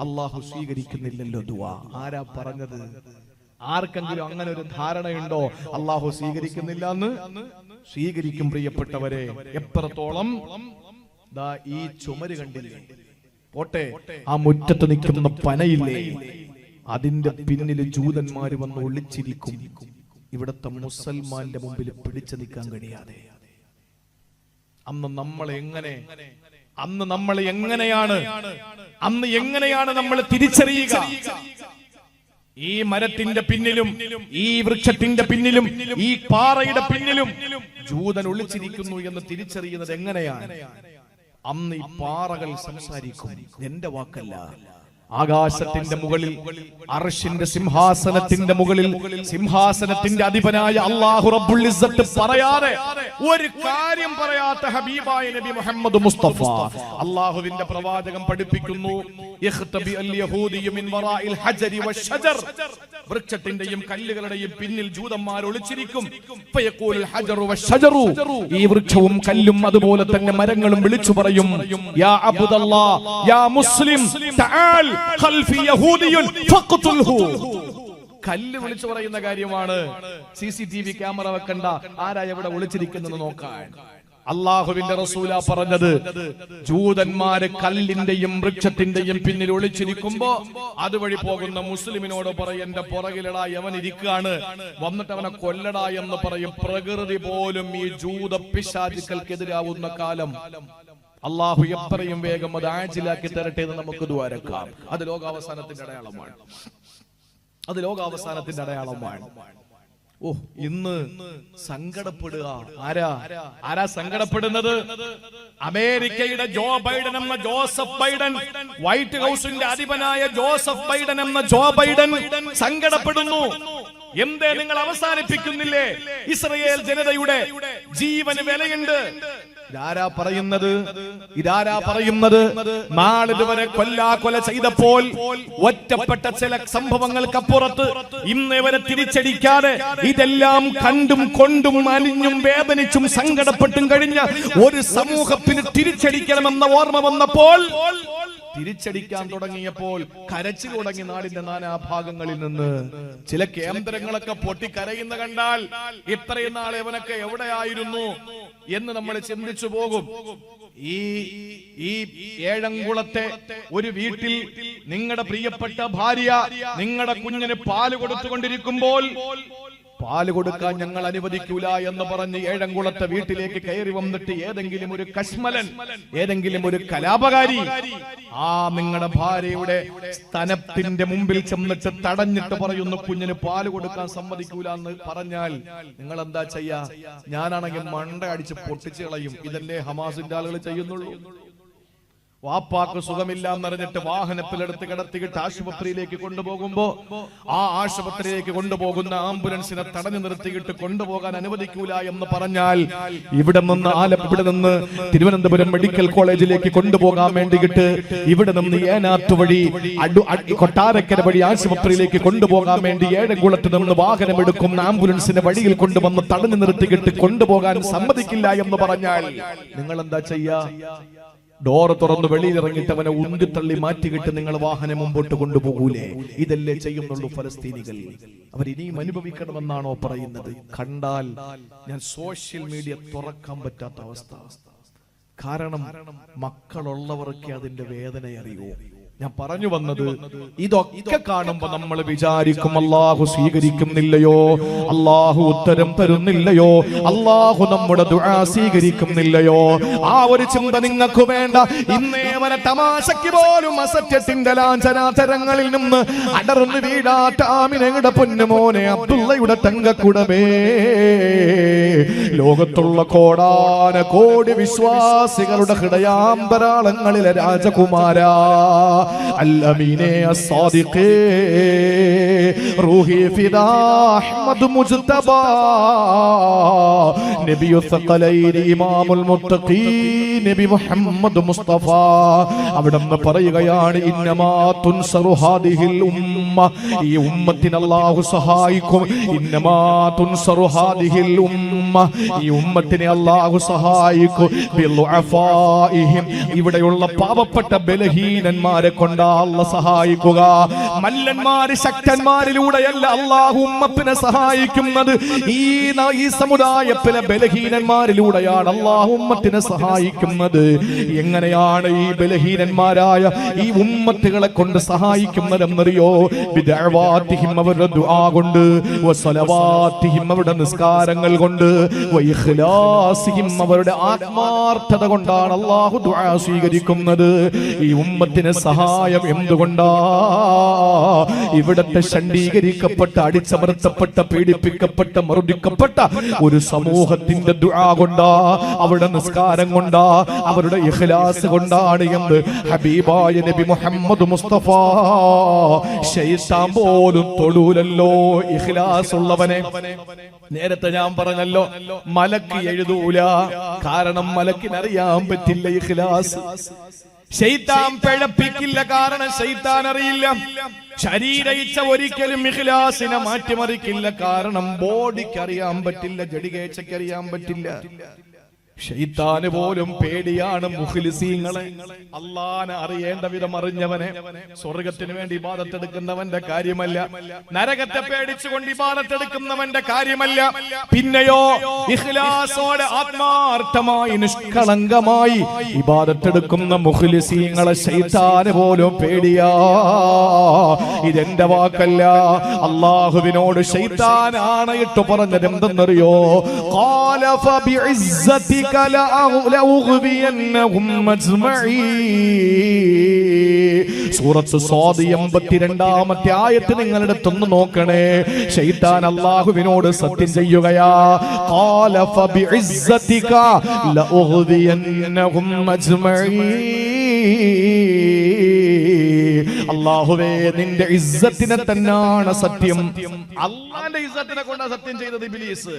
അള്ളാഹു സ്വീകരിക്കുന്നില്ലല്ലോ ദുആ. ആരാ പറഞ്ഞത്? ആർക്കെങ്കിലും അങ്ങനെ ഒരു ധാരണയുണ്ടോ? അള്ളാഹു സ്വീകരിക്കുന്നില്ല എന്ന് സ്വീകരിക്കും പ്രിയപ്പെട്ടവരെ എത്രത്തോളം? ദാ ഈ ചുമര് കണ്ടില്ലേ? പോട്ടെ ആ മുറ്റത്ത് നിൽക്കുന്ന പനയില്ലേ? അതിന്റെ പിന്നിൽ ജൂതന്മാര് വന്ന് ഒളിച്ചിരിക്കും. ഇവിടത്തെ മുസൽമാന്റെ മുമ്പിൽ പിടിച്ചു നിൽക്കാൻ കഴിയാതെ. അന്ന് നമ്മൾ എങ്ങനെ അന്ന് നമ്മൾ എങ്ങനെയാണ്? അന്ന് എങ്ങനെയാണ് നമ്മൾ തിരിച്ചറിയുക? ഈ മരത്തിന്റെ പിന്നിലും ഈ വൃക്ഷത്തിന്റെ പിന്നിലും ഈ പാറയുടെ പിന്നിലും ജൂതൻ ഒളിച്ചിരിക്കുന്നു എന്ന് തിരിച്ചറിയുന്നത് എങ്ങനെയാണ്? അന്ന് ഈ പാറകൾ സംസാരിക്കും. എന്റെ വാക്കല്ല. ആകാശത്തിന്റെ മുകളിൽ അർഷിന്റെ സിംഹാസനത്തിന്റെ മുകളിൽ സിംഹാസനത്തിന്റെ അധിപനായ അള്ളാഹു റബ്ബുൽ ഇസ്സത്ത് പറയാതെ ഒരു കാര്യം പറയാത്ത ഹബീബായ നബി മുഹമ്മദ് മുസ്തഫ. അള്ളാഹുവിന്റെ പ്രവാചകം പഠിപ്പിക്കുന്നു വൃക്ഷത്തിന്റെയും കല്ലുകളുടെയും പിന്നിൽ ജൂതന്മാർ ഒളിച്ചിരിക്കും. ഈ വൃക്ഷവും കല്ലും അതുപോലെ തന്നെ മരങ്ങളും വിളിച്ചു പറയും യാ അബ്ദല്ലാ യാ മുസ്ലിം തആൽ കല്ല് വിളിച്ചു പറയുന്ന കാര്യമാണ് C C T V camera വെക്കണ്ട. ആരാ എവിടെ ഒളിച്ചിരിക്കുന്നത് നോക്കാൻ. അള്ളാഹുവിന്റെ റസൂല പറഞ്ഞത് ജൂതന്മാര് കല്ലിന്റെയും വൃക്ഷത്തിന്റെയും പിന്നിൽ ഒളിച്ചിരിക്കുമ്പോ അതുവഴി പോകുന്ന മുസ്ലിമിനോട് പറയും എന്റെ പുറകിലടാ അവൻ ഇരിക്കുകയാണ് വന്നിട്ട് അവനെ കൊല്ലടാ എന്ന് പറയും. പ്രകൃതി പോലും ഈ ജൂത പിശാചുക്കൾക്കെതിരാവുന്ന കാലം. അള്ളാഹു എത്രയും വേഗം അത് ആജിലാക്കി തരട്ടെ എന്ന് നമുക്ക് ദ്വാരക്കാം അത് ലോകാവസാനത്തിന്റെ അടയാളമാണ്. അത് ലോകാവസാനത്തിന്റെ അടയാളമാണ്. ഓ ഇന്ന് സങ്കടപ്പെടുക. ആരാ? ആരാ സങ്കടപ്പെടുന്നത്? അമേരിക്കയുടെ ജോ ബൈഡൻ എന്ന ജോസഫ് ബൈഡൻ വൈറ്റ് ഹൗസിന്റെ അധിപനായ ജോസഫ് ബൈഡൻ എന്ന ജോ ബൈഡൻ സങ്കടപ്പെടുന്നു. എന്തേ നിങ്ങൾ അവസാനിപ്പിക്കുന്നില്ലേ? ഇസ്രയേൽ ജനതയുടെ ജീവന് വിലയുണ്ട്. ഇതാരാ പറയുന്നത്? ഇതാരാ പറയുന്നത്? നാളിതുവരെ കൊല്ലാ കൊല ചെയ്തപ്പോൾ ഒറ്റപ്പെട്ട ചില സംഭവങ്ങൾക്കപ്പുറത്ത് ഇന്ന് ഇവരെ തിരിച്ചടിക്കാതെ ഇതെല്ലാം കണ്ടും കൊണ്ടും അലിഞ്ഞും വേദനിച്ചും സങ്കടപ്പെട്ടും കഴിഞ്ഞ ഒരു സമൂഹത്തിന് തിരിച്ചടിക്കണമെന്ന ഓർമ്മ വന്നപ്പോൾ തിരിച്ചടിക്കാൻ തുടങ്ങിയപ്പോൾ കരച്ചു തുടങ്ങി നാടിന്റെ നാനാഭാഗങ്ങളിൽ നിന്ന് ചില കേന്ദ്രങ്ങളൊക്കെ പൊട്ടി പൊട്ടിക്കരയുന്ന കണ്ടാൽ ഇത്രയും നാൾ ഇവനൊക്കെ എവിടെയായിരുന്നു എന്ന് നമ്മൾ ചിന്തിച്ചു പോകും. ഈ ഈ ഏഴംകുളത്തെ ഒരു വീട്ടിൽ നിങ്ങളുടെ പ്രിയപ്പെട്ട ഭാര്യ നിങ്ങളുടെ കുഞ്ഞിന് പാൽ കൊടുത്തുകൊണ്ടിരിക്കുമ്പോൾ പാൽ കൊടുക്കാൻ ഞങ്ങൾ അനുവദിക്കൂല എന്ന് പറഞ്ഞ് ഏഴംകുളത്തെ വീട്ടിലേക്ക് കയറി വന്നിട്ട് ഏതെങ്കിലും ഒരു കശ്മലൻ ഏതെങ്കിലും ഒരു കലാപകാരി ആ നിങ്ങളുടെ ഭാര്യയുടെ സ്ഥലത്തിന്റെ മുമ്പിൽ ചെന്നിട്ട് തടഞ്ഞിട്ട് പറയുന്നു കുഞ്ഞിന് പാൽ കൊടുക്കാൻ സമ്മതിക്കൂല എന്ന് പറഞ്ഞാൽ നിങ്ങൾ എന്താ ചെയ്യാ? ഞാനാണെങ്കിൽ മണ്ട അടിച്ച് പൊട്ടിച്ചു കളയും. ഇതല്ലേ ഹമാസിന്റെ ആളുകൾ ചെയ്യുന്നുള്ളൂ. വാപ്പാക്ക് സുഖമില്ല എന്നറിഞ്ഞിട്ട് വാഹനത്തിലെടുത്ത് കിടത്തിയിട്ട് ആശുപത്രിയിലേക്ക് കൊണ്ടുപോകുമ്പോ ആ ആശുപത്രിയിലേക്ക് കൊണ്ടുപോകുന്ന ആംബുലൻസിനെ തടഞ്ഞു നിർത്തിയിട്ട് കൊണ്ടുപോകാൻ അനുവദിക്കൂല എന്ന് പറഞ്ഞാൽ ഇവിടെ നിന്ന് ആലപ്പുഴ നിന്ന് തിരുവനന്തപുരം മെഡിക്കൽ കോളേജിലേക്ക് കൊണ്ടുപോകാൻ വേണ്ടിയിട്ട് ഇവിടെ നിന്ന് ഏനാത്ത് വഴി കൊട്ടാരക്കര വഴി ആശുപത്രിയിലേക്ക് കൊണ്ടുപോകാൻ വേണ്ടി ഏഴംകുളത്ത് നിന്ന് വാഹനം എടുക്കുന്ന ആംബുലൻസിനെ വഴിയിൽ കൊണ്ടുവന്ന് തടഞ്ഞു നിർത്തിയിട്ട് കൊണ്ടുപോകാൻ സമ്മതിക്കില്ല എന്ന് പറഞ്ഞാൽ നിങ്ങൾ എന്താ ചെയ്യാ? ഡോറ് തുറന്ന് വെളിയിലിറങ്ങിയിട്ട് അവനെ ഉന്തിത്തള്ളി മാറ്റിക്കിട്ട് നിങ്ങൾ വാഹനം മുമ്പോട്ട് കൊണ്ടുപോകൂലേ? ഇതല്ലേ ചെയ്യുന്നുള്ളൂ ഫലസ്തീനികൾ. അവർ ഇനിയും അനുഭവിക്കണമെന്നാണോ പറയുന്നത്? കണ്ടാൽ ഞാൻ സോഷ്യൽ മീഡിയ തുറക്കാൻ പറ്റാത്ത അവസ്ഥ. കാരണം മക്കളുള്ളവർക്ക് അതിന്റെ വേദന അറിയൂ ഞാൻ പറഞ്ഞു വന്നത് ഇതൊക്കെ കാണുമ്പോ നമ്മൾ വിചാരിക്കും അള്ളാഹു സ്വീകരിക്കുന്നില്ലയോ അള്ളാഹു ഉത്തരം തരുന്നില്ലയോ അള്ളാഹു നമ്മുടെ ദുആ സ്വീകരിക്കുന്നില്ലയോ. ആ ഒരു ചിന്ത നിങ്ങൾക്ക് വേണ്ട. ഇന്നേ വരെ തമാശയ്ക്ക് പോലും അസത്യത്തിന്റെ ലാഞ്ചനാചരങ്ങളിൽ നിന്ന് അടർന്ന് വീടാട്ടാമിനയുടെ ആമിനയുടെ പൊന്നുമോനെ അബ്ദുള്ളയുടെ തങ്കക്കുടമേ. ലോകത്തുള്ള കോടാന കോടി വിശ്വാസികളുടെ ഹൃദയാന്തരാളങ്ങളിലെ രാജകുമാര. അല്ലമീനെ അസാദിഖേ റൂഹി ഫിദാ അഹ്മദ് മുജ്തബ നബിയു സഖലൈൻ ഇമാമുൽ മുത്തഖീൻ നബി മുഹമ്മദ് മുസ്തഫ അവിടുന്ന് പറയുകയാണ് ഇന്നമാ തുൻസറു ഹാദിഹിൽ ഉമ്മ. ഈ ഉമ്മത്തിന് അല്ലാഹു സഹായിക്കും. ഇന്നമാ തുൻസറു ഹാദിഹിൽ ഉമ്മ. ഈ ഉമ്മത്തിനെ അല്ലാഹു സഹായിക്കും. ബിളുഅഫാഇഹിം ഇവിടെയുള്ള പാവപ്പെട്ട ബലഹീനന്മാരെ കൊണ്ടാ അല്ല സഹായിക്കുക. മല്ലന്മാര് ശക്തന്മാരിലൂടെയല്ല അള്ളാഹു ഉമ്മത്തിനെ സഹായിക്കുന്നത്. ഈ ഈ സമുദായത്തിലെ ബലഹീനന്മാരിലൂടെയാണ് അള്ളാഹു ഉമ്മത്തിനെ സഹായിക്കുന്നത്. എങ്ങനെയാണ് ഈ ബലഹീനന്മാരായ ഈ ഉമ്മത്തുകളെ കൊണ്ട് സഹായിക്കുന്നതെന്നറിയോ? ബിദഅവാതിഹിം അവരുടെ ദുആ കൊണ്ട് വസലവാത്തിഹിം അവരുടെ നിസ്കാരങ്ങൾ കൊണ്ട് വഇഖ്ലാസിഹിം അവരുടെ ആത്മാർത്ഥത കൊണ്ടാണ് അള്ളാഹു ദുആ സ്വീകരിക്കുന്നത്. ഈ ഉമ്മത്തിനെ സഹായം എന്തുകൊണ്ടാ? ഇവിടത്തെ ഷണ്ഡീകരിക്കപ്പെട്ട അടിച്ചമർത്തപ്പെട്ട പീഡിപ്പിക്കപ്പെട്ട മർദ്ദിക്കപ്പെട്ട ഒരു സമൂഹത്തിന്റെ ദുആ കൊണ്ടാ അവരുടെ നിസ്കാരം കൊണ്ടാ അവരുടെ ഇഖ്ലാസ് കൊണ്ടാണ് എന്ന് ഹബീബായ നബി മുഹമ്മദ് മുസ്തഫ. ശൈത്താൻ പോലും തൊടൂലല്ലോ ഇഖ്ലാസ് ഉള്ളവനെ നേരത്തെ ഞാൻ പറഞ്ഞല്ലോ മലക്ക് എഴുതൂല. കാരണം മലക്കിനറിയാൻ പറ്റില്ല ഇഖ്ലാസ്. ശൈത്താൻ പിഴപ്പിക്കില്ല കാരണം ശൈത്താൻ അറിയില്ല. ശരീര ഇച്ച ഒരിക്കലും ഇഖ്ലാസിനെ മാറ്റിമറിക്കില്ല കാരണം ബോഡിക്ക് അറിയാൻ പറ്റില്ല ജഡികേച്ചയ്ക്ക് അറിയാൻ പറ്റില്ല. ഷെയ്ത്താന് പോലും പേടിയാണ് മുഹ്ലിസീങ്ങളെ അള്ളാനെ അറിയേണ്ട വിധം അറിഞ്ഞവനെ. സ്വർഗത്തിന് വേണ്ടി ഇബാദത്തെടുക്കുന്നവന്റെ കാര്യമല്ല. നരകത്തെ പേടിച്ചുകൊണ്ട് ഇബാദത്തെടുക്കുന്നവന്റെ കാര്യമല്ല. പിന്നെയോ ഇഖ്ലാസോടെ ആത്മാർത്ഥമായി നിഷ്കളങ്കമായി ഇബാദത്തെടുക്കുന്ന മുഹ്ലിസീങ്ങളെ ഷെയ്ത്താന് പോലും പേടിയാ. ഇതെന്റെ വാക്കല്ല. അള്ളാഹുവിനോട് ഷെയ്ത്താനാണയിട്ട് പറഞ്ഞത് എന്തെന്നറിയോ കാലഫ ബിഇസ്സതിക لأغ- لأغوينهم أجمعين സൂറത്ത് സ്വാദി എൺപത്തിരണ്ടാമത്തെ ആയത്ത് നിങ്ങളുടെ അടുത്തൊന്ന് നോക്കണേ ഷെയ്ത്താൻ അള്ളാഹുവിനോട് സത്യം ചെയ്യുകയാ قال فبعزتك لأغوينهم أجمعين അള്ളാഹുവേ നിന്റെ ഇസ്സത്തിനെ തന്നെയാണ് സത്യം അള്ളാന്റെ ഇസ്സത്തിനെ കൊണ്ടാണ് സത്യം ചെയ്തത് ഇബിലീസ്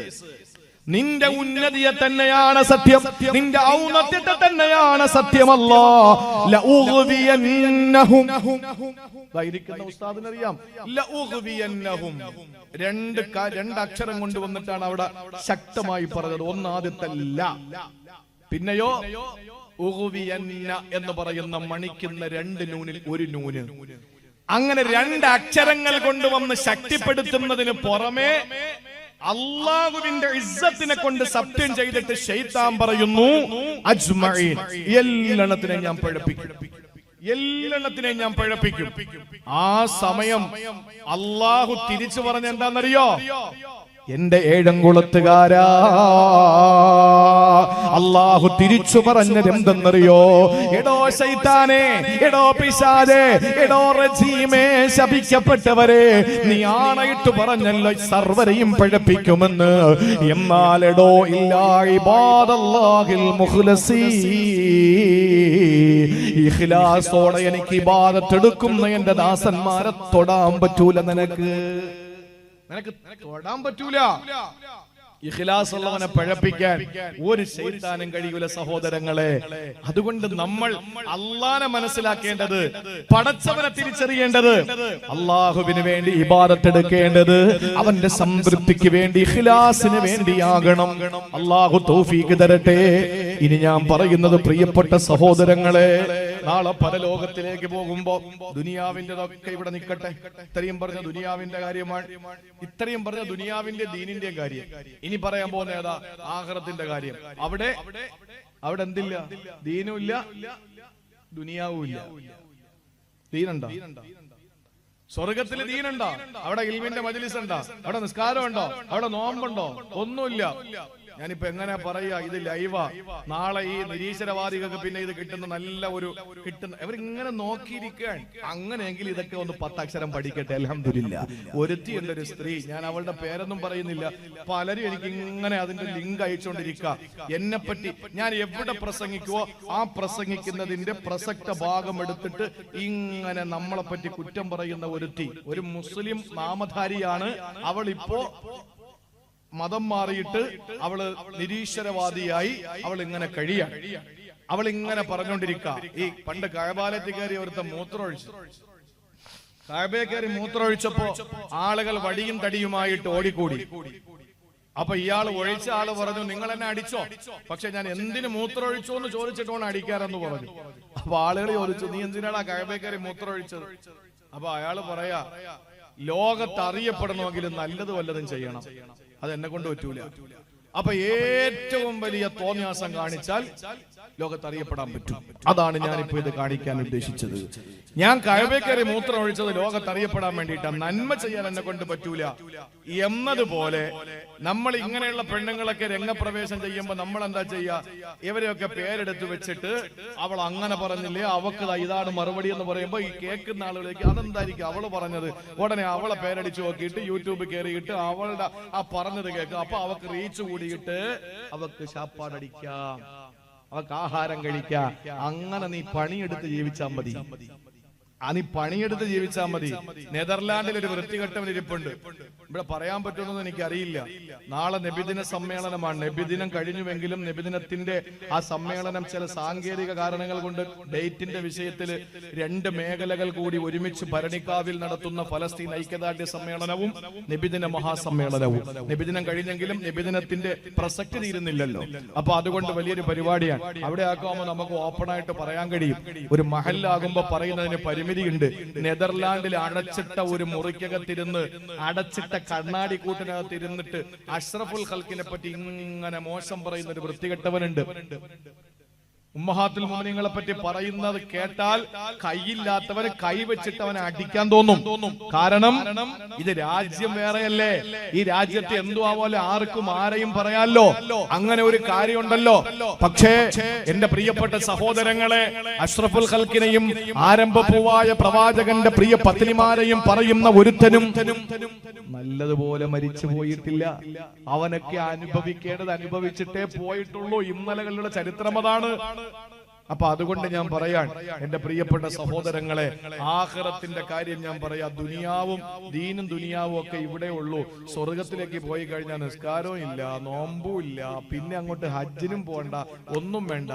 നിന്റെ ഉന്നതിയെ തന്നെയാണ് സത്യം. നിന്റെ ഔന്നത്യത്തെ തന്നെയാണ് സത്യമല്ലോ ഉസ്താദിനറിയാം. രണ്ട് രണ്ട് അക്ഷരം കൊണ്ടുവന്നിട്ടാണ് അവിടെ ശക്തമായി പറഞ്ഞത്. ഒന്നാദ്യത്തെ പിന്നെയോ? എന്ന് പറയുന്ന മണിക്കുന്ന രണ്ട് നൂനിൽ ഒരു നൂന്. അങ്ങനെ രണ്ട് അക്ഷരങ്ങൾ കൊണ്ടുവന്ന് ശക്തിപ്പെടുത്തുന്നതിന് പുറമെ അള്ളാഹുവിന്റെ ഇസ്സത്തിനെ കൊണ്ട് സത്യം ചെയ്തിട്ട് ഷെയ്ത്താൻ പറയുന്നു അജ്മഈൻ എല്ലെണ്ണത്തിനെ ഞാൻ പഴപ്പിക്കും. എല്ലെണ്ണത്തിനെ ഞാൻ പഴപ്പിക്കും. ആ സമയം അള്ളാഹു തിരിച്ചു പറഞ്ഞ എന്താണെന്നറിയോ? എന്റെ ഏഴംകുളത്തുകാരാ. അള്ളാഹു തിരിച്ചു പറഞ്ഞത് എന്തെന്നറിയോ? എടോ ശൈത്താനെ എടോ പിശാദേ എടോ റജീമേ ശപിക്കപ്പെട്ടവരെ നീ ആണയിട്ട് പറഞ്ഞല്ലോ സർവരെയും പഴപ്പിക്കുമെന്ന്. എന്നാൽ എടോ ഇല്ലാഹിൽ ഇഖ്ലാസോടെ എനിക്ക് ഇബാദത്തെടുക്കുന്ന എന്റെ ദാസന്മാരെ തൊടാൻ പറ്റൂല നിനക്ക്. നിനക്ക് തൊടാൻ പറ്റൂല. ഇഖ്ലാസ് ഉള്ളവനെ പഴപ്പിക്കാൻ ഒരു ശൈത്താനും കഴിയൂല സഹോദരങ്ങളെ. അതുകൊണ്ട് നമ്മൾ അള്ളാനെ മനസ്സിലാക്കേണ്ടത് പടച്ചവനെ തിരിച്ചറിയേണ്ടത് അള്ളാഹുവിന് വേണ്ടി ഇബാദത്തെടുക്കേണ്ടത് അവന്റെ സംതൃപ്തിക്ക് വേണ്ടി ഇഖ്ലാസിന് വേണ്ടിയാകണം. അള്ളാഹു തൗഫീഖ് തരട്ടെ. ഇനി ഞാൻ പറയുന്നത് പ്രിയപ്പെട്ട സഹോദരങ്ങളെ. നാളെ പരലോകത്തിലേക്ക് പോകുമ്പോ ദുനിയാവിന്റെതൊക്കെ ഇവിടെ നിൽക്കട്ടെ. ഇത്രയും പറഞ്ഞ ദുനിയാവിന്റെ കാര്യമാണ്. ഇത്രയും പറഞ്ഞ ദുനിയാവിന്റെ ദീനിന്റെ കാര്യം. ഇനി പറയാൻ പോകുന്ന ഏതാ? ആഹ്റത്തിന്റെ കാര്യം. അവിടെ അവിടെ എന്തില്ല? ദീനും ഇല്ല. ദുനിയാവും ഇല്ല. ദീനുണ്ടോ? സ്വർഗത്തിൽ ദീനുണ്ടോ? അവിടെ ഇൽമിന്റെ മജലിസ് ഉണ്ടോ അവിടെ നിസ്കാരം ഉണ്ടോ അവിടെ നോമ്പുണ്ടോ? ഒന്നുമില്ല. ഞാനിപ്പോ എങ്ങനെ പറയാ ഇത് ലൈവാ. നാളെ ഈ നിരീശ്വരവാദികൾക്ക് പിന്നെ ഇത് കിട്ടുന്ന നല്ല ഒരു കിട്ടുന്ന അവരിങ്ങനെ നോക്കിയിരിക്കാൻ അങ്ങനെയെങ്കിൽ ഇതൊക്കെ ഒന്ന് പത്തക്ഷരം പഠിക്കട്ടെ. അലഹമില്ല ഒരുത്തി എന്റെ ഒരു സ്ത്രീ ഞാൻ അവളുടെ പേരൊന്നും പറയുന്നില്ല. പലരും എനിക്ക് ഇങ്ങനെ അതിന്റെ ലിങ്ക് അയച്ചുകൊണ്ടിരിക്കുക എന്നെ പറ്റി ഞാൻ എവിടെ പ്രസംഗിക്കുവോ ആ പ്രസംഗിക്കുന്നതിന്റെ പ്രസക്ത ഭാഗം എടുത്തിട്ട് ഇങ്ങനെ നമ്മളെ പറ്റി കുറ്റം പറയുന്ന ഒരുത്തി. ഒരു മുസ്ലിം നാമധാരിയാണ്. അവൾ ഇപ്പോ മതം മാറിയിട്ട് അവൾ നിരീശ്വരവാദിയായി അവൾ ഇങ്ങനെ കഴിയ. അവൾ ഇങ്ങനെ പറഞ്ഞോണ്ടിരിക്ക. ഈ പണ്ട് കഴബാലത്തിൽ കയറി ഒരുത്ത മൂത്രമൊഴിച്ചു. കഴബയെ കയറി മൂത്രമൊഴിച്ചപ്പോ ആളുകൾ വടിയും തടിയുമായിട്ട് ഓടിക്കൂടി. അപ്പൊ ഇയാൾ ഒഴിച്ച ആൾ പറഞ്ഞു നിങ്ങൾ എന്നെ അടിച്ചോ? പക്ഷെ ഞാൻ എന്തിനു മൂത്രം ഒഴിച്ചോ എന്ന് ചോദിച്ചിട്ടാണ് അടിക്കാരെന്ന് പറഞ്ഞു. അപ്പൊ ആളുകൾ ചോദിച്ചു നീ എന്തിനാണ് ആ കഴബേക്കറി മൂത്രം ഒഴിച്ചത് അപ്പൊ അയാൾ പറയാ ലോകത്ത് അറിയപ്പെടണമെങ്കിൽ നല്ലത് വല്ലതും ചെയ്യണം. അത് എന്നെ കൊണ്ട് പറ്റൂല. അപ്പൊ ഏറ്റവും വലിയ തോന്നിയാസം കാണിച്ചാൽ ലോകത്ത് അറിയപ്പെടാൻ പറ്റും. അതാണ് ഞാൻ ഇപ്പോൾ ഇത് കാണിക്കാൻ ഉദ്ദേശിച്ചത്. ഞാൻ കഴവേക്കറി മൂത്രം ഒഴിച്ചത് ലോകത്ത് അറിയപ്പെടാൻ വേണ്ടിയിട്ടാണ് നന്മ ചെയ്യാൻ എന്നെ കൊണ്ട് പറ്റൂല. എന്നതുപോലെ നമ്മൾ ഇങ്ങനെയുള്ള പെണ്ണുങ്ങളൊക്കെ രംഗപ്രവേശം ചെയ്യുമ്പോ നമ്മൾ എന്താ ചെയ്യുക ഇവരെയൊക്കെ പേരെടുത്ത് വെച്ചിട്ട് അവൾ അങ്ങനെ പറഞ്ഞില്ലേ? അവക്ക് ഇതാണ് മറുപടി എന്ന് പറയുമ്പോ ഈ കേൾക്കുന്ന ആളുകളിലേക്ക് അതെന്തായിരിക്കും അവൾ പറഞ്ഞത്? ഉടനെ അവളെ പേരടിച്ചു നോക്കിയിട്ട് യൂട്യൂബ് കയറിയിട്ട് അവളുടെ ആ പറഞ്ഞത് കേൾക്കുക അപ്പൊ അവക്ക് റീച്ച് കൂടിയിട്ട് അവക്ക് ശാപ്പാടടിക്കാം. അവക്ക് ആഹാരം കഴിക്കാം. അങ്ങനെ നീ പണിയെടുത്ത് ജീവിച്ചാൽ മതി. ആ നീ പണിയെടുത്ത് ജീവിച്ചാൽ മതി. നെതർലാൻഡിൽ ഒരു വൃത്തികെട്ടവൻ ഇരിപ്പുണ്ട്. ഇവിടെ പറയാൻ പറ്റുമെന്ന് എനിക്കറിയില്ല. നാളെ നബിദിന സമ്മേളനമാണ്. നബിദിനം കഴിഞ്ഞുവെങ്കിലും നബിദിനത്തിന്റെ ആ സമ്മേളനം ചില സാങ്കേതിക കാരണങ്ങൾ കൊണ്ട് ഡേറ്റിന്റെ വിഷയത്തിൽ രണ്ട് മേഖലകൾ കൂടി ഒരുമിച്ച് ഭരണിക്കാവിൽ നടത്തുന്ന ഫലസ്തീൻ ഐക്യദാർഢ്യ സമ്മേളനവും നബിദിന മഹാസമ്മേളനവും. നബിദിനം കഴിഞ്ഞെങ്കിലും നബിദിനത്തിന്റെ പ്രസക്തി തീരുന്നില്ലല്ലോ. അപ്പൊ അതുകൊണ്ട് വലിയൊരു പരിപാടിയാണ്. അവിടെ ആക്കുമ്പോൾ നമുക്ക് ഓപ്പൺ ആയിട്ട് പറയാൻ കഴിയും. ഒരു മഹലാകുമ്പോ പറയുന്നതിന് പരിമിതിയുണ്ട്. നെതർലാൻഡിൽ അടച്ചിട്ട ഒരു മുറിക്കകത്തിരുന്ന് അടച്ചിട്ട കണ്ണാടി കൂട്ടിനകത്ത് ഇരുന്നിട്ട് അഷ്റഫുൽ ഖൽക്കിനെ പറ്റി ഇങ്ങനെ മോശം പറയുന്ന ഒരു വൃത്തികെട്ടവനുണ്ട്. ഉമ്മഹാത്തുൽ മുമിനിങ്ങളെ പറ്റി പറയുന്നത് കേട്ടാൽ കൈയില്ലാത്തവന് കൈ വെച്ചിട്ട് അവനെ അടിക്കാൻ തോന്നും. കാരണം ഇത് രാജ്യം വേറെയല്ലേ? ഈ രാജ്യത്തെ എന്തോ ആർക്കും ആരെയും പറയാല്ലോ അങ്ങനെ ഒരു കാര്യമുണ്ടല്ലോ. പക്ഷേ എന്റെ പ്രിയപ്പെട്ട സഹോദരങ്ങളെ അഷ്റഫുൽ ഖൽക്കിനെയും പൂവായ പ്രവാചകന്റെ പ്രിയ പത്നിമാരെയും പറയുന്ന ഒരുത്തനും നല്ലതുപോലെ മരിച്ചു പോയിട്ടില്ല. അവനൊക്കെ അനുഭവിക്കേണ്ടത് അനുഭവിച്ചിട്ടേ പോയിട്ടുള്ളൂ. ഇന്നലകളുടെ ചരിത്രം അതാണ്. അപ്പൊ അതുകൊണ്ട് ഞാൻ പറയാൻ എന്റെ പ്രിയപ്പെട്ട സഹോദരങ്ങളെ ആഹ്റത്തിന്റെ കാര്യം ഞാൻ പറയാ. ദുനിയാവും ദീനും ദുനിയാവും ഒക്കെ ഇവിടെ ഉള്ളൂ. സ്വർഗത്തിലേക്ക് പോയി കഴിഞ്ഞാൽ നിസ്കാരവും ഇല്ല നോമ്പും ഇല്ല പിന്നെ അങ്ങോട്ട് ഹജ്ജിനും പോണ്ട ഒന്നും വേണ്ട.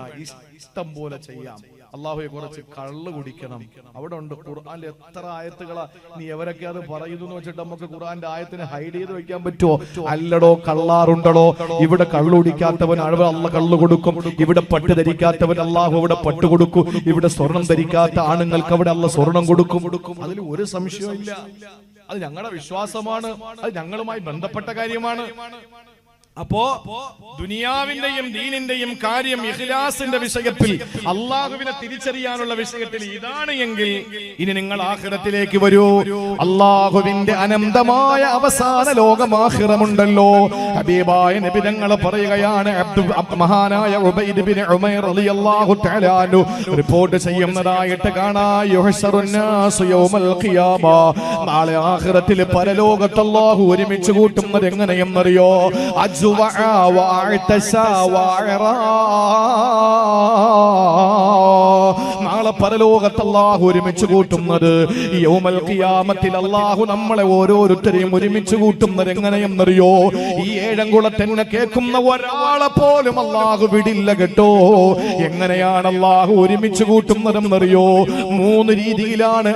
ഇഷ്ടം പോലെ ചെയ്യാം. അള്ളാഹുയെ കുറച്ച് കള്ള് കുടിക്കണം. അവിടെ ഉണ്ട് ഖുർആാനിൽ എത്ര ആയത്തുകളാ? നീ എവരൊക്കെ അത് പറയുന്നു വെച്ചിട്ട് നമുക്ക് ഖുർആന്റെ ആയത്തിന് ഹൈഡ് ചെയ്ത് വെക്കാൻ പറ്റുമോ അല്ലടോ കള്ളാറുണ്ടടോ. ഇവിടെ കള്ളു കുടിക്കാത്തവൻ അഴവ് അല്ല കള്ളു കൊടുക്കും. ഇവിടെ പട്ട് ധരിക്കാത്തവൻ അള്ളാഹു അവിടെ പട്ട് കൊടുക്കും. ഇവിടെ സ്വർണം ധരിക്കാത്ത ആണുങ്ങൾക്ക് അവിടെ അല്ല സ്വർണം കൊടുക്കും. അതിൽ ഒരു സംശയവും ഇല്ല അത് ഞങ്ങളുടെ വിശ്വാസമാണ്. അത് ഞങ്ങളുമായി ബന്ധപ്പെട്ട കാര്യമാണ്. അപ്പോ ദുനിയാവിന്റെയും ദീനിന്റെയും കാര്യം ഇഖ്ലാസിന്റെ വിഷയത്തിൽ അള്ളാഹുവിനെ തിരിച്ചറിയാനുള്ള വിഷയത്തിൽ ഇതാണ് എങ്കിൽ ഇനി നിങ്ങൾ ആഖിറത്തിലേക്ക് വരൂ. അള്ളാഹുവിന്റെ അനന്തമായ അവസാന ലോകമാഹിറമുണ്ടല്ലോ. ഹബീബായ നബി പറയുകയാണ് അബ്ദുൽ മഹാനായ ഉബൈദ് ബിൻ ഉമൈർ റളിയല്ലാഹു റിപ്പോർട്ട് ചെയ്യുന്നതായിട്ട് കാണാ. യുഹ്ശറുൻ യൗമൽ ഖിയാമ. നാളെ ആഖിറത്തിൽ പരലോകത്ത് അല്ലാഹു ഒരുമിച്ച് കൂട്ടുന്നത് എങ്ങനെയെന്നറിയോ? അജ്വഅ വഅഅ്തസ വഅറാ നാളെ പരലോകത്ത് അല്ലാഹു ഒരുമിച്ച് കൂട്ടുന്നത്. യൗമൽ ഖിയാമത്തിൽ അല്ലാഹു നമ്മളെ ഓരോരുത്തരെയും ഒരുമിച്ച് കൂട്ടുന്നത് എങ്ങനെയെന്നറിയോ? ഈ ഏഴംകുളത്തെന്നെ കേൾക്കുന്ന ഒരാളെ പോലും അല്ലാഹു വിടില്ല കേട്ടോ. എങ്ങനെയാണ് അല്ലാഹു ഒരുമിച്ച് കൂട്ടുന്നതെന്നറിയോ? മൂന്ന് രീതിയിലാണ്.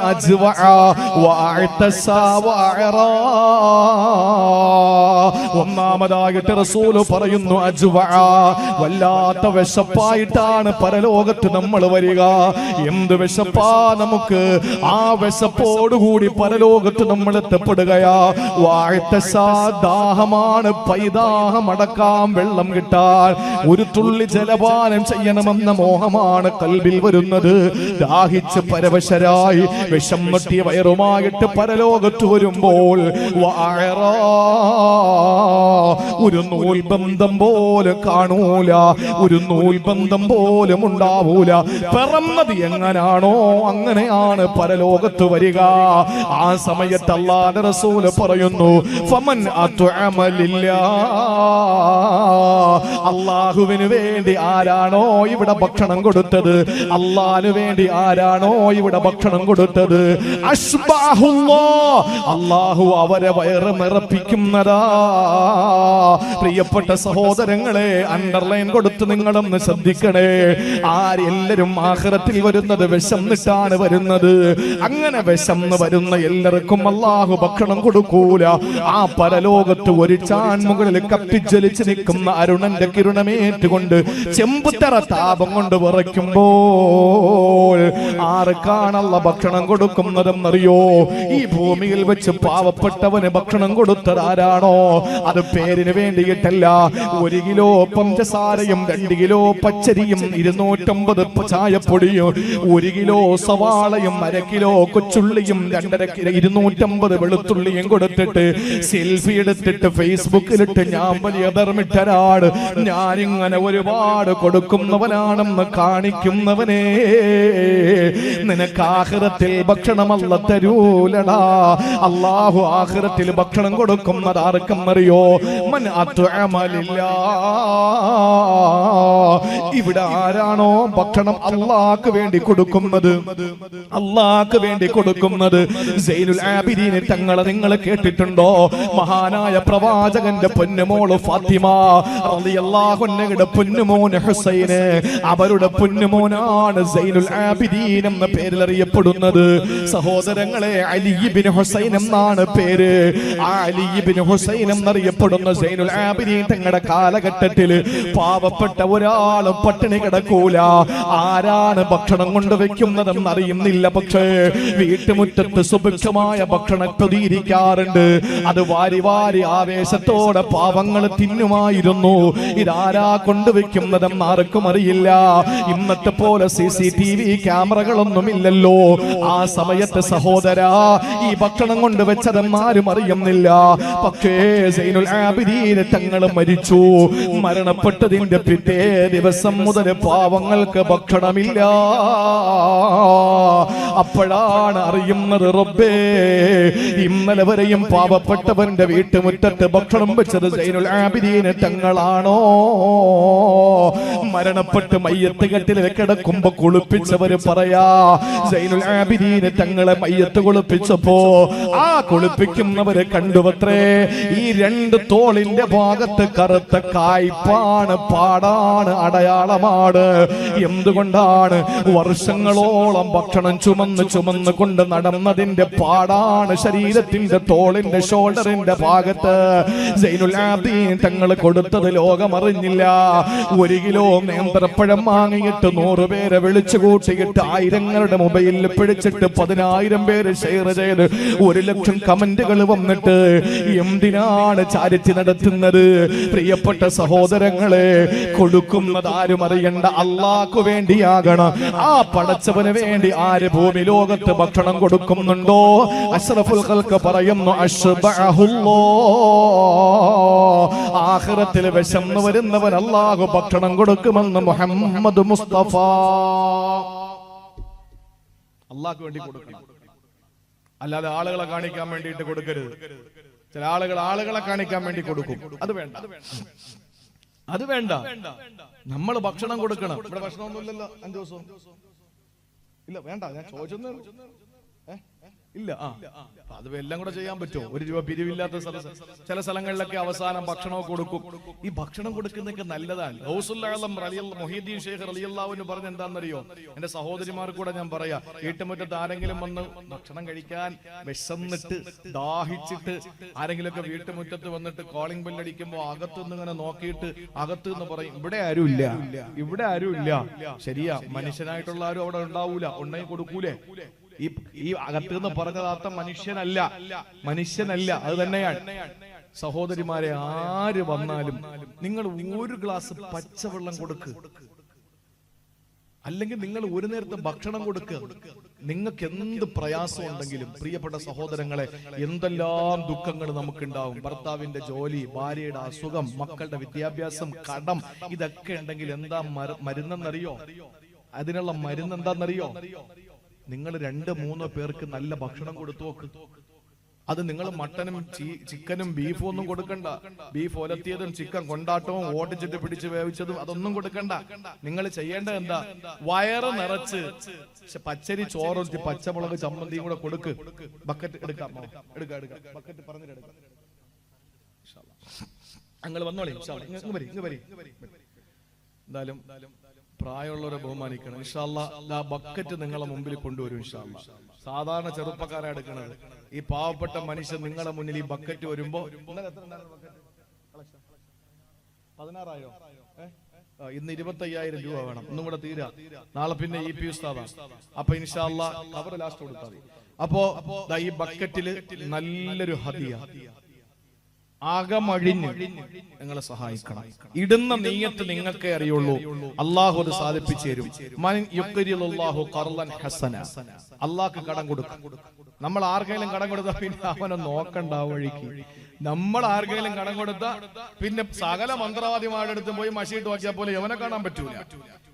ഒന്നാമതായിട്ട് റസൂൽ പറയുന്നു അജ്വ വല്ലാത്ത വിശപ്പായിട്ടാണ് പരലോകത്ത് നമ്മൾ വരിക. എന്ത് വിശപ്പാ നമുക്ക്? ആ വിശപ്പോടുകൂടി പരലോകത്ത് നമ്മൾ എത്തപ്പെടുകയാ. വാഴ്ത്തശ ദാഹമാണ്. പൈതാഹം അടക്കാം വെള്ളം കിട്ടാൻ. ഒരു തുള്ളി ജലപാനം ചെയ്യണമെന്ന മോഹമാണ് കൽവിൽ വരുന്നത്. ദാഹിച്ച് പരവശരായി വിഷം നൊട്ടിയ വയറുമായിട്ട് പരലോകത്ത് വരുമ്പോൾ ഒരു നൂൽബന്ധം പോലെ കാണൂല. ഒരു നൂൽബന്ധം പോലും ഉണ്ടാവൂല. പിറന്നത് എങ്ങനാണോ അങ്ങനെയാണ് പരലോകത്ത് വരിക. ആ സമയത്ത് അല്ലാതെ റസൂൽ പറയുന്നു ഫമൻ അള്ളാഹുവിന് വേണ്ടി ആരാണോ ഇവിടെ ഭക്ഷണം കൊടുത്തത്? അള്ളാഹിന് വേണ്ടി ആരാണോ ഇവിടെ ഭക്ഷണം കൊടുത്തത്? അള്ളാഹു അവരെ വയറ് നിറപ്പിക്കുന്നതാ. പ്രിയപ്പെട്ട സഹോദരങ്ങളെ അണ്ടർലൈൻ കൊടുത്ത് നിങ്ങളൊന്ന് ശ്രദ്ധിക്കണേ. ആരെല്ലാരും ആഹ്റത്തിൽ ഒരു വരുന്നത് വിശന്നിട്ടാണ് വരുന്നത്. അങ്ങനെ വിശന്ന് വരുന്ന എല്ലാവർക്കും അള്ളാഹു ഭക്ഷണം കൊടുക്കൂല. ആ പരലോകത്ത് ഒരു ചാൻ മുകളിൽ കത്തിജ്വലിച്ച് നിൽക്കുന്ന അരുണന്റെ കിരണമേറ്റുകൊണ്ട് ചെമ്പുത്തറ താപം കൊണ്ട് വിറയ്ക്കുമ്പോൾ ആർക്കാണല്ല ഭക്ഷണം കൊടുക്കുന്നതെന്നറിയോ? ഈ ഭൂമിയിൽ വെച്ച് പാവപ്പെട്ടവന് ഭക്ഷണം കൊടുത്തത് ആരാണോ? അത് പേരിന് വേണ്ടിയിട്ടല്ല. ഒരു കിലോ പഞ്ചസാരയും രണ്ട് കിലോ പച്ചരിയും ഇരുന്നൂറ്റമ്പത് ചായപ്പൊടിയും ഒരു കിലോ സവാളയും അര കിലോ കൊച്ചുള്ളിയും രണ്ടര കിലോ ഇരുന്നൂറ്റമ്പത് വെളുത്തുള്ളിയും കൊടുത്തിട്ട് സെൽഫി എടുത്തിട്ട് ഫേസ്ബുക്കിലിട്ട് ഞാൻ വലിയ ധർമ്മിട്ടരാട് ഞാനിങ്ങനെ ഒരുപാട് കൊടുക്കുന്നവനാണെന്ന് കാണിക്കുന്നവനെ. നിനക്ക് ആഹ്റത്തിൽ ഭക്ഷണമല്ല തരൂലടാ. അള്ളാഹു ആഹ്റത്തിൽ ഭക്ഷണം കൊടുക്കുന്നത് ആർക്കും അറിയോ? മൻ അത്അമലില്ല ഇവിടെ ആരാണോ ഭക്ഷണം അള്ളാഹ്ക്ക് വേണ്ടി കൊടുക്കുന്നത്? അള്ളാഹ്ക്ക് വേണ്ടി കൊടുക്കുന്നത്. സൈനുൽ ആബിദീൻ തങ്ങളെ നിങ്ങൾ കേട്ടിട്ടുണ്ടോ? മഹാനായ പ്രവാചകന്റെ പൊന്നുമോൾ ഫാത്തിമ റളിയല്ലാഹു അൻഹയുടെ പൊന്നുമോൻ ഹുസൈന്. അവരുടെ പൊന്നുമോനാണ് സൈനുൽ ആബിദീൻ പേരിൽ അറിയപ്പെടുന്നത് സഹോദരങ്ങളെ അലി ഇബ്നു ഹുസൈൻ എന്നാണ് പേര്. ആ അലി ഇബ്നു ഹുസൈൻ എന്നറിയപ്പെടുന്ന സൈനുൽ ആബിദീൻ തങ്ങളുടെ കാലഘട്ടത്തിൽ പാവപ്പെട്ട ഒരാളും പട്ടിണി കിടക്കൂല. ആരാണ് ഭക്ഷണം കൊണ്ടുവെക്കുന്നതെന്ന് അറിയുന്നില്ല പക്ഷേ വീട്ടുമുറ്റത്ത് സുഭിക്ഷമായ ഭക്ഷണം പ്രതീകരിക്കാറുണ്ട് അത് വാരി വാരി ആവേശത്തോടെ പാവങ്ങൾ തിന്നുമായിരുന്നു. ഇതാരാ കൊണ്ടുവെക്കുന്നതെന്ന് ആർക്കും അറിയില്ല. ഇന്നത്തെ പോലെ സി സി ടി വി ക്യാമറകളൊന്നുമില്ലല്ലോ ആ സമയത്ത് സഹോദര ഈ ഭക്ഷണം കൊണ്ടുവച്ചതെന്ന് ആരും അറിയുന്നില്ല. പക്ഷേ സൈനുൽ തങ്ങൾ മരിച്ചു. മരണപ്പെട്ടതിന്റെ പിറ്റേ ദിവസം മുതൽ പാവങ്ങൾക്ക് ഭക്ഷണമില്ല. അപ്പോഴാണ് അറിയുന്നത് റബ്ബേ ഇന്നലെ വരെയും പാവപ്പെട്ടവന്റെ വീട്ടുമുറ്റത്ത് ഭക്ഷണം വെച്ചത് സൈനുൽ ആബിദീന് തങ്ങളാണോ? മരണപ്പെട്ട് മയ്യത്ത് കെട്ടിൽ കിടക്കുമ്പോ കുളിപ്പിച്ചവര് പറയാ സൈനുൽ തങ്ങളെ മയ്യത്ത് കുളിപ്പിച്ചപ്പോ ആ കുളിപ്പിക്കുന്നവരെ കണ്ടുവത്രേ ഈ രണ്ട് തോളിന്റെ ഭാഗത്ത് കറുത്ത കായ്പാണ് പാടാണ് അടയാളമാണ്. എന്തുകൊണ്ടാണ് വർഷങ്ങളോളം ഭക്ഷണം ചുമന്ന് ചുമന്ന് കൊണ്ട് നടന്നതിന്റെ പാടാണ് ശരീരത്തിന്റെ തോളിന്റെ ഷോൾഡറിന്റെ ഭാഗത്ത്? സൈനുൽ ആബിദീൻ തങ്ങൾ കൊടുത്തത് ലോകമറിഞ്ഞില്ല. ഒരു കിലോ നേന്ത്രപ്പഴം വാങ്ങിയിട്ട് നൂറുപേരെ വിളിച്ചു കൂട്ടിയിട്ട് ആയിരങ്ങളുടെ മൊബൈലിൽ പിടിച്ചിട്ട് പതിനായിരം പേര് ഷെയർ ചെയ്ത് ഒരു ലക്ഷം കമന്റുകൾ വന്നിട്ട് എന്തിനാണ് ചാരിറ്റി നടത്തുന്നത്? പ്രിയപ്പെട്ട സഹോദരങ്ങളെ കൊടുക്കുന്നത് ആരും അറിയണ്ട. അള്ളാക്കു വേണ്ടിയാകണം. ആ പടച്ചവന് വേണ്ടി ആര് ഭൂമി ലോകത്ത് ഭക്ഷണം കൊടുക്കുന്നുണ്ടോ? അഷ്റഫുൽ പറയുന്നു അഷ്ബഅഹുല്ലോ. ആഖിറത്തിൽ വിശന്നു വരുന്നവൻ അള്ളാഹു ഭക്ഷണം കൊടുക്കുമെന്ന് മുഹമ്മദ് മുസ്തഫ. അള്ളാഹ്ക്ക് വേണ്ടി കൊടുക്കണം. അല്ലാതെ ആളുകളെ കാണിക്കാൻ വേണ്ടിയിട്ട് കൊടുക്കരുത്. ചില ആളുകൾ ആളുകളെ കാണിക്കാൻ വേണ്ടി കൊടുക്കും. അത് വേണ്ട. അത് വേണ്ട. നമ്മൾ ഭക്ഷണം കൊടുക്കണം. ഇവിടെ ഭക്ഷണമൊന്നുമില്ലല്ലോ. അഞ്ചു ദിവസം. ഇല്ല വേണ്ട. ഞാൻ. ഏ? ഇല്ല ആ. അത് എല്ലാം കൂടെ ചെയ്യാൻ പറ്റുമോ? ഒരു രൂപ പിരിവില്ലാത്ത സ്ഥല ചില സ്ഥലങ്ങളിലൊക്കെ അവസാനം ഭക്ഷണമൊക്കെ കൊടുക്കും. ഈ ഭക്ഷണം കൊടുക്കുന്നൊക്കെ നല്ലതാണ്. ഗൗസുല്ലാളം മൊഹീദ്ദീൻ ഷേഖ് റലിയല്ലാവിന് പറഞ്ഞ എന്താണെന്നറിയോ? എന്റെ സഹോദരിമാർ കൂടെ ഞാൻ പറയാ വീട്ടുമുറ്റത്ത് ആരെങ്കിലും വന്ന് ഭക്ഷണം കഴിക്കാൻ വിശന്നിട്ട് ദാഹിച്ചിട്ട് ആരെങ്കിലും ഒക്കെ വീട്ടുമുറ്റത്ത് വന്നിട്ട് കോളിംഗ് ബെല്ലടിക്കുമ്പോ അകത്തുനിന്ന് ഇങ്ങനെ നോക്കിയിട്ട് അകത്ത് നിന്ന് പറയും ഇവിടെ ആരും ഇല്ല ഇവിടെ ആരും ഇല്ല ശരിയാ മനുഷ്യനായിട്ടുള്ള ആരും അവിടെ ഉണ്ടാവൂല. ഉണ്ടെങ്കിൽ കൊടുക്കൂലേ? ഈ ഈ അകത്ത് നിന്ന് അർത്ഥം മനുഷ്യനല്ല. മനുഷ്യനല്ല. അത് തന്നെയാണ്. സഹോദരിമാരെ ആര് വന്നാലും നിങ്ങൾ ഒരു ഗ്ലാസ് പച്ചവെള്ളം കൊടുക്ക്. അല്ലെങ്കിൽ നിങ്ങൾ ഒരു നേരത്തെ ഭക്ഷണം കൊടുക്ക്. നിങ്ങൾക്ക് എന്ത് പ്രയാസം ഉണ്ടെങ്കിലും പ്രിയപ്പെട്ട സഹോദരങ്ങളെ എന്തെല്ലാം ദുഃഖങ്ങൾ നമുക്കുണ്ടാവും. ഭർത്താവിന്റെ ജോലി ഭാര്യയുടെ അസുഖം മക്കളുടെ വിദ്യാഭ്യാസം കടം ഇതൊക്കെ ഉണ്ടെങ്കിൽ എന്താ മര- മരുന്നെന്നറിയോ? അതിനുള്ള മരുന്ന് എന്താണെന്നറിയോ നിങ്ങൾ രണ്ട് മൂന്നോ പേർക്ക് നല്ല ഭക്ഷണം കൊടുത്തു നോക്ക്. അത് നിങ്ങൾ മട്ടനും ചിക്കനും ബീഫും ഒന്നും കൊടുക്കണ്ട. ബീഫ് ഒലത്തിയതും ചിക്കൻ കൊണ്ടാട്ടവും ഓടിച്ചിട്ട് പിടിച്ച് വേവിച്ചതും അതൊന്നും കൊടുക്കണ്ട. നിങ്ങൾ ചെയ്യേണ്ടത് എന്താ? വയറ് നിറച്ച്. പച്ചരി ചോറും പച്ചമുളക് ചമ്മന്തിയും കൂടെ കൊടുക്ക്. ബക്കറ്റ് എടുക്കാമോ എടുക്കാം എടുക്കാം. ബക്കറ്റ് പറഞ്ഞിട്ട് എടുക്കാം. ഞങ്ങൾ വന്നോളി. ഇങ്ങ് എന്തായാലും പ്രായമുള്ളവരെ ബഹുമാനിക്കണം. ഇൻഷാല്ല ആ ബക്കറ്റ് നിങ്ങളെ മുമ്പിൽ കൊണ്ടുവരും ഇൻഷാല്ല സാധാരണ ചെറുപ്പക്കാരെ എടുക്കണത്. ഈ പാവപ്പെട്ട മനുഷ്യൻ നിങ്ങളെ മുന്നിൽ ഈ ബക്കറ്റ് വരുമ്പോ പതിനാറായോ? ഇന്ന് ഇരുപത്തി അയ്യായിരം രൂപ വേണം. ഒന്നും കൂടെ തീരാ. നാളെ പിന്നെ ഇ പി ഉസ്താദാ. അപ്പൊ ഇൻഷാല്ല കവർ ലാസ്റ്റ് കൊടുത്താൽ അപ്പോ ഈ ബക്കറ്റിൽ നല്ലൊരു ഹദിയ. അകമഴിഞ്ഞ് നിങ്ങളെ സഹായിക്കണം. ഇടുന്ന നീയത്ത് നിങ്ങൾക്കേ അറിയുള്ളൂ. അള്ളാഹു അത് സാധിപ്പിച്ചു തരും. മൻ യുക്കരിലുള്ളാഹു ഖർളൻ ഹസന. അള്ളാഹ്ക്ക് കടം കൊടുക്കും. നമ്മൾ ആർക്കെങ്കിലും കടം കൊടുത്താൽ പിന്നെ അവനെ നോക്കണ്ട വഴിക്ക്. നമ്മൾ ആർക്കെങ്കിലും കടം കൊടുത്താൽ പിന്നെ സകല മന്ത്രവാദിമാരുടെ അടുത്ത് പോയി മഷിയിട്ട് നോക്കിയാൽ പോലെ അവനെ കാണാൻ പറ്റൂല.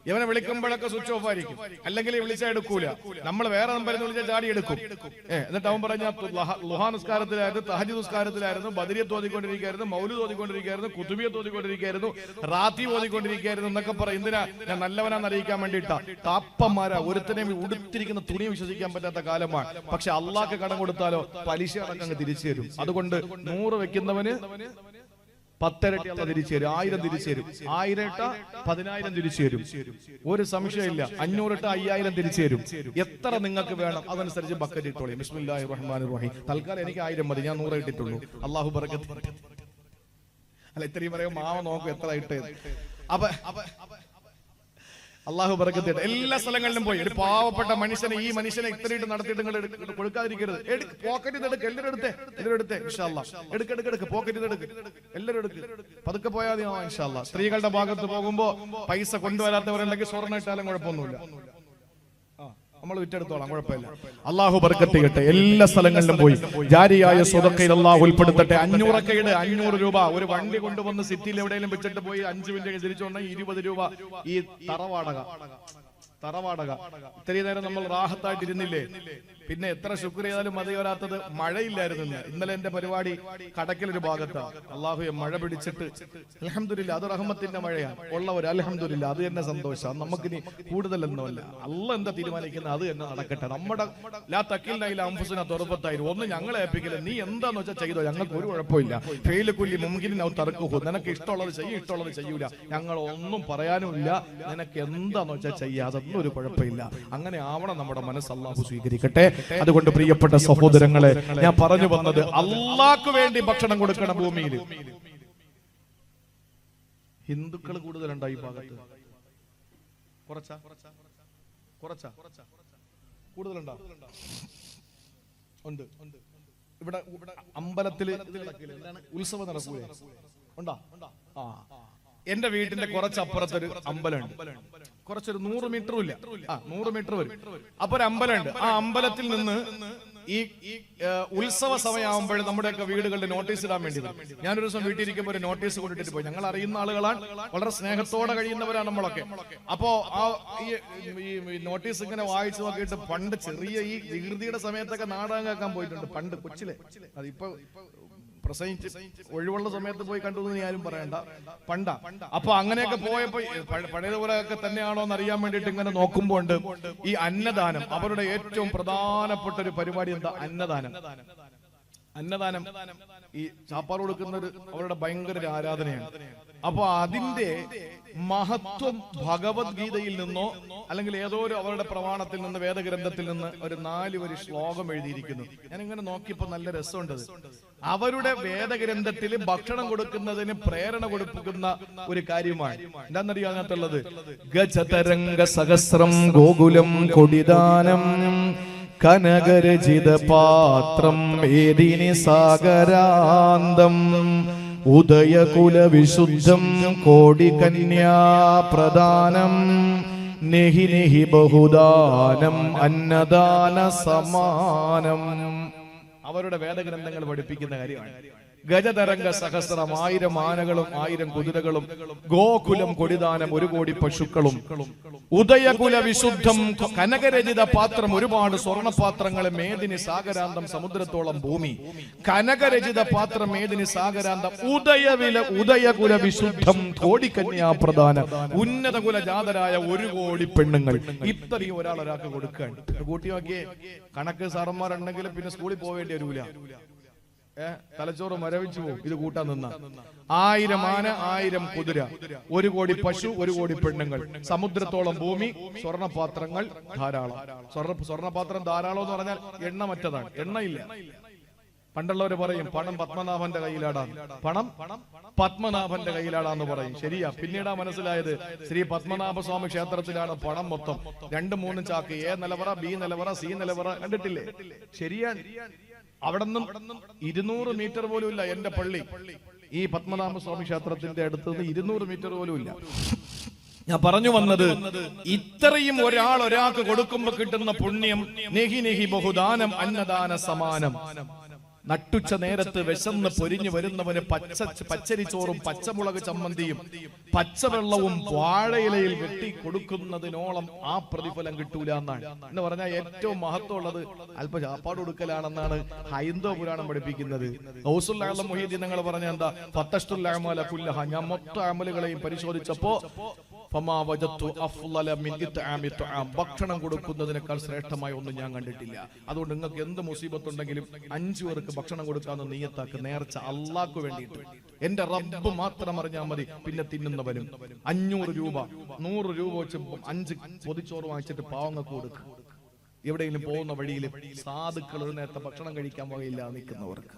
ഇവനെ വിളിക്കുമ്പോഴൊക്കെ സ്വിച്ച് ഓഫ് ആയിരിക്കും. അല്ലെങ്കിൽ വിളിച്ചാൽ എടുക്കൂല. നമ്മൾ വേറെ നമ്പറിൽ വിളിച്ചാൽ ചാടി എടുക്കും. ഏഹ് എന്നിട്ട് അവൻ പറഞ്ഞ ലുഹാ നിസ്കാരത്തിലായിരുന്നു തഹജി നിസ്കാരത്തിലായിരുന്നു ബദരിയെ തോന്നിക്കൊണ്ടിരിക്കുന്നു മൗലു തോന്നിക്കൊണ്ടിരിക്കുന്നു കുതുബിയെ തോന്നിക്കൊണ്ടിരിക്കുന്നു റാത്തി തോന്നിക്കൊണ്ടിരിക്കുന്നു എന്നൊക്കെ പറയും എന്തിനാ? ഞാൻ നല്ലവനാന്ന് അറിയിക്കാൻ വേണ്ടിയിട്ടാ. താപ്പന്മാരാ ഒരുത്തനെയും ഉടുത്തിരിക്കുന്ന തുണി വിശ്വസിക്കാൻ പറ്റാത്ത കാലമാണ്. പക്ഷെ അള്ളാഹ്ക്ക് കടം കൊടുത്താലോ പലിശ അടക്കം തിരിച്ചു തരും. അതുകൊണ്ട് നൂറ് വെക്കുന്നവന് പത്തരട്ടി അല്ല തിരിച്ചു തരും. ആയിരം തിരിച്ചു തരും. ആയിരം ഇട്ട പതിനായിരം തിരിച്ചു തരും. ഒരു സംശയമില്ല. അഞ്ഞൂറിട്ട അയ്യായിരം തിരിച്ചു തരും. എത്ര നിങ്ങൾക്ക് വേണം അതനുസരിച്ച് ബക്കറ്റ് ഇട്ടോളി. ബിസ്മില്ലാഹി റഹ്മാൻ റഹീം തൽക്കാലം എനിക്ക് ആയിരം മതി. ഞാൻ നൂറ് ഇട്ടിട്ടുള്ളൂ. അള്ളാഹു ബറക്കത്ത്. അല്ല ഇത്രയും പറയും മാവ നോക്കും എത്ര ഇട്ട്. അപ്പൊ അള്ളാഹു പറക്കത്തിട്ട് എല്ലാ സ്ഥലങ്ങളിലും പോയി. ഒരു പാവപ്പെട്ട മനുഷ്യനെ ഈ മനുഷ്യനെ ഇത്രയിട്ട് നടത്തിയിട്ട് നിങ്ങൾ കൊടുക്കാതിരിക്കരുത്. പോക്കറ്റിൽ എടുക്ക്. എല്ലാവരും എടുത്തേ. എല്ലാവരും എടുത്തേ. ഇൻഷാല്ല എടുക്ക് എടുക്ക് എടുക്ക്. പോക്കറ്റിൽ എടുക്ക്. എല്ലാവരും എടുക്ക്. പതുക്കെ പോയാൽ മതി. ഇൻഷാല്ല സ്ത്രീകളുടെ ഭാഗത്ത് പോകുമ്പോ പൈസ കൊണ്ടുവരാത്തവരുണ്ടെങ്കിൽ സ്വർണ ഇട്ടാലും കുഴപ്പമൊന്നുമില്ല. നമ്മൾ വിറ്റെടുത്തോളാം കുഴപ്പമില്ല. അള്ളാഹു ബർക്കത്ത് ചെയ്യട്ടെ എല്ലാ സ്ഥലങ്ങളിലും പോയി. ജാരിയായ സ്വതക്കയിൽ അള്ളാഹു ഉൾപ്പെടുത്തട്ടെ. അഞ്ഞൂറക്കയുടെ അഞ്ഞൂറ് രൂപ. ഒരു വണ്ടി കൊണ്ടുവന്ന് സിറ്റിയിൽ എവിടെയെങ്കിലും വെച്ചിട്ട് പോയി അഞ്ചു മിനിറ്റ് തിരിച്ചുകൊണ്ടെങ്കിൽ ഇരുപത് രൂപ. ഈ തറവാടക. തറവാടക. ഇത്രയും നേരം നമ്മൾ റാഹത്തായിട്ട് ഇരുന്നില്ലേ പിന്നെ എത്ര ശുക്ർ ചെയ്താലും മതി വരാത്തത് മഴയില്ലായിരുന്നു ഇന്ന്. ഇന്നലെ എന്റെ പരിപാടി കടക്കലൊരു ഭാഗത്താണ് അള്ളാഹുയെ മഴ പിടിച്ചിട്ട് അലഹമില്ല അത് റഹ്മത്തിന്റെ മഴയാണ്. ഉള്ളവർ അലഹമില്ല അത് തന്നെ സന്തോഷം. നമുക്കിനി കൂടുതലൊന്നുമല്ല. അല്ല എന്താ തീരുമാനിക്കുന്നത്? അത് തന്നെ നടക്കട്ടെ. നമ്മുടെ ലാ അംഫുസിന തുറപ്പത്തായിരുന്നു. ഒന്ന് ഞങ്ങളെ ഏൽപ്പിക്കില്ല നീ എന്താന്ന് വെച്ചാൽ ചെയ്തോ? ഞങ്ങൾക്ക് ഒരു കുഴപ്പമില്ല. ഫെയിൽ കുല്ലി മുമ്പിനും തറക്കുഹു നിനക്ക് ഇഷ്ടമുള്ളത് ചെയ്യും ഇഷ്ടമുള്ളത് ചെയ്യൂല. ഞങ്ങൾ ഒന്നും പറയാനുമില്ല നിനക്ക് എന്താന്ന് വെച്ചാൽ ചെയ്യാതെ ഒരു കുഴപ്പമില്ല. അങ്ങനെ ആവണം നമ്മുടെ മനസ്സ്. അള്ളാഹു സ്വീകരിക്കട്ടെ. അതുകൊണ്ട് പ്രിയപ്പെട്ട സഹോദരങ്ങളെ ഞാൻ പറഞ്ഞു വന്നത് അള്ളാഹ്ക്ക് വേണ്ടി ഭക്ഷണം കൊടുക്കണം ഭൂമിയിൽ ഹിന്ദുക്കൾ കൂടുതലുണ്ടായി ഭാഗത്ത്. കുറച്ചാ? കുറച്ചാ? കൂടുതലുണ്ടോ? ഉണ്ട്. ഇവിടെ എന്താണ് ഉത്സവം നടക്കൂലേ? ഉണ്ടോ? ആ. എന്റെ വീട്ടിന്റെ കുറച്ചപ്പുറത്തൊരു അമ്പലമുണ്ട് കുറച്ചൊരു നൂറ് മീറ്ററും ഇല്ല. ആ നൂറ് മീറ്റർ വരും. അപ്പൊ ഒരു അമ്പലമുണ്ട് ആ അമ്പലത്തിൽ നിന്ന് ഈ ഉത്സവ സമയമാകുമ്പോൾ നമ്മുടെയൊക്കെ വീടുകളുടെ നോട്ടീസ് ഇടാൻ വേണ്ടി. ഞാനൊരു ദിവസം വീട്ടിൽ ഇരിക്കുമ്പോൾ ഒരു നോട്ടീസ് കൊണ്ടിട്ട് പോയി. ഞങ്ങൾ അറിയുന്ന ആളുകളാണ്. വളരെ സ്നേഹത്തോടെ കഴിയുന്നവരാണ് നമ്മളൊക്കെ. അപ്പോ ആ ഈ ഈ നോട്ടീസ് ഇങ്ങനെ വായിച്ചു നോക്കിയിട്ട് പണ്ട് ചെറിയ ഈ വികൃതിയുടെ സമയത്തൊക്കെ നാടകം കേൾക്കാൻ പോയിട്ടുണ്ട്. പണ്ട് കൊച്ചിലെ. അതിപ്പോ പ്രസംഗിച്ച് ഒഴിവുള്ള സമയത്ത് പോയി കണ്ടു എന്ന് ആരും പറയണ്ട. പണ്ട. അപ്പൊ അങ്ങനെയൊക്കെ പോയപ്പോ പഴയതുപോലെ ഒക്കെ തന്നെയാണോ എന്ന് അറിയാൻ വേണ്ടിയിട്ട് ഇങ്ങനെ നോക്കുമ്പോൾ ഉണ്ട് ഈ അന്നദാനം അവരുടെ ഏറ്റവും പ്രധാനപ്പെട്ട ഒരു പരിപാടി എന്താ? അന്നദാനം. അന്നദാനം ഈ ചാപ്പാട് കൊടുക്കുന്നത് അവരുടെ ഭയങ്കര ഒരു ആരാധനയാണ്. അപ്പൊ അതിന്റെ മഹത്വം ഭഗവത്ഗീതയിൽ നിന്നോ അല്ലെങ്കിൽ ഏതോ ഒരു അവരുടെ പ്രമാണത്തിൽ നിന്ന് വേദഗ്രന്ഥത്തിൽ നിന്ന് ഒരു നാല് ഒരു ശ്ലോകം എഴുതിയിരിക്കുന്നു. ഞാൻ ഇങ്ങനെ നോക്കിയപ്പോ നല്ല രസമുണ്ട്. അവരുടെ വേദഗ്രന്ഥത്തിൽ ഭക്ഷണം കൊടുക്കുന്നതിന് പ്രേരണ കൊടുക്കുന്ന ഒരു കാര്യമാണ്. എന്താണെന്നറിയോ അതിനകത്തുള്ളത്? ഗജതരംഗ സഹസ്രം ഗോകുലം കൊടിദാനം കനകരചിത പാത്രം ഏതിനി സാഗരാന്തം ഉദയകുല വിശുദ്ധം കോടി കന്യാ പ്രദാനം നെഹി നെഹി ബഹുദാനം അന്നദാന സമാനം. അവരുടെ വേദഗ്രന്ഥങ്ങൾ പഠിപ്പിക്കുന്ന കാര്യമാണ്. ഗജതരംഗ സഹസ്രം ആയിരം ആനകളും ആയിരം കുതിരകളും ഗോകുലം കൊടിദാനം ഒരു കോടി പശുക്കളും ഉദയകുല വിശുദ്ധം കനകരചിത പാത്രം ഒരുപാട് സ്വർണപാത്രങ്ങൾ മേദിനി സാഗരാന്തം സമുദ്രത്തോളം ഭൂമി. കനകരചിത പാത്രം മേദിനി സാഗരാന്തം ഉദയവില ഉദയകുല വിശുദ്ധം കോടിക്കന്യാ പ്രധാനം ഉന്നത കുല ജാതരായ ഒരു കോടി പെണ്ണുങ്ങൾ. ഇത്രയും ഒരാൾ ഒരാൾക്ക് കൊടുക്കാൻ കൂട്ടി നോക്കിയേ കണക്ക് സാറന്മാരുണ്ടെങ്കിൽ പിന്നെ സ്കൂളിൽ പോവേണ്ടി വരൂല. തലച്ചോറ് മരവിച്ചു പോകും ഇത് കൂട്ടാൻ നിന്ന. ആയിരം ആന ആയിരം കുതിര. ഒരു കോടി പശു ഒരു കോടി പെണ്ണുങ്ങൾ. സമുദ്രത്തോളം ഭൂമി സ്വർണപാത്രങ്ങൾ ധാരാളം. സ്വർണ സ്വർണപാത്രം ധാരാളം എന്ന് പറഞ്ഞാൽ എണ്ണ മറ്റതാണ്. എണ്ണയില്ല. പണ്ടുള്ളവർ പറയും പണം പത്മനാഭന്റെ കയ്യിലാടാൻ പണം പത്മനാഭന്റെ കയ്യിലാടാന്ന് പറയും. ശരിയാ. പിന്നീടാ മനസ്സിലായത് ശ്രീ പത്മനാഭ സ്വാമി ക്ഷേത്രത്തിലാണ് പണം മൊത്തം. രണ്ട് മൂന്നും ചാക്ക്. എ നിലവറ ബി നിലവറ സി നിലവറ കണ്ടിട്ടില്ലേ? ശരിയാ. അവിടെ നിന്നും ഇരുന്നൂറ് മീറ്റർ പോലും ഇല്ല എന്റെ പള്ളി. ഈ പത്മനാഭസ്വാമി ക്ഷേത്രത്തിന്റെ അടുത്ത് നിന്ന് ഇരുന്നൂറ് മീറ്റർ പോലും ഇല്ല ഞാൻ പറഞ്ഞു വന്നത് ഇത്രയും ഒരാൾ ഒരാൾക്ക് കൊടുക്കുമ്പോ കിട്ടുന്ന പുണ്യം നെഹി നെഹി ബഹുദാനം അന്നദാന സമാനം. നട്ടുച്ച നേരത്ത് വിശന്ന് പൊരിഞ്ഞു വരുന്നവന് പച്ച പച്ചരിച്ചോറും പച്ചമുളക് ചമ്മന്തിയും പച്ചവെള്ളവും വാഴയിലയിൽ വെട്ടി കൊടുക്കുന്നതിനോളം ആ പ്രതിഫലം കിട്ടൂല എന്നാണ്. എന്ന് പറഞ്ഞാൽ ഏറ്റവും മഹത്വമുള്ളത് അല്പ ചാപ്പാട് കൊടുക്കലാണെന്നാണ് ഹൈന്ദവ പുരാണം പഠിപ്പിക്കുന്നത്. മൊഹീദ്ദീൻ നിങ്ങൾ പറഞ്ഞ എന്താ? ഫത്തഷ്തുല്ലാമല കുല്ലഹ. ഞാൻ മൊത്തം അമലുകളെയും പരിശോധിച്ചപ്പോ ഭക്ഷണം കൊടുക്കുന്നതിനേക്കാൾ ശ്രേഷ്ഠമായ ഒന്നും ഞാൻ കണ്ടിട്ടില്ല. അതുകൊണ്ട് നിങ്ങൾക്ക് എന്ത് മുസീബത്ത് ഉണ്ടെങ്കിലും അഞ്ചു പേർക്ക് ഭക്ഷണം കൊടുക്കാന്ന് നീയത്താക്ക് നേർച്ച അള്ളാക്കു വേണ്ടിയിട്ട്. എന്റെ റബ്ബ് മാത്രം അറിഞ്ഞാൽ മതി പിന്നെ തിന്നുന്നവനും. അഞ്ഞൂറ് രൂപ നൂറ് രൂപ വെച്ച് അഞ്ച് പൊതിച്ചോറ് വാങ്ങിച്ചിട്ട് പാവങ്ങൾക്ക് കൊടുക്കുക എവിടെയെങ്കിലും പോകുന്ന വഴിയിൽ സാധുക്കൾ നേരത്തെ ഭക്ഷണം കഴിക്കാൻ വകയില്ല നിൽക്കുന്നവർക്ക്.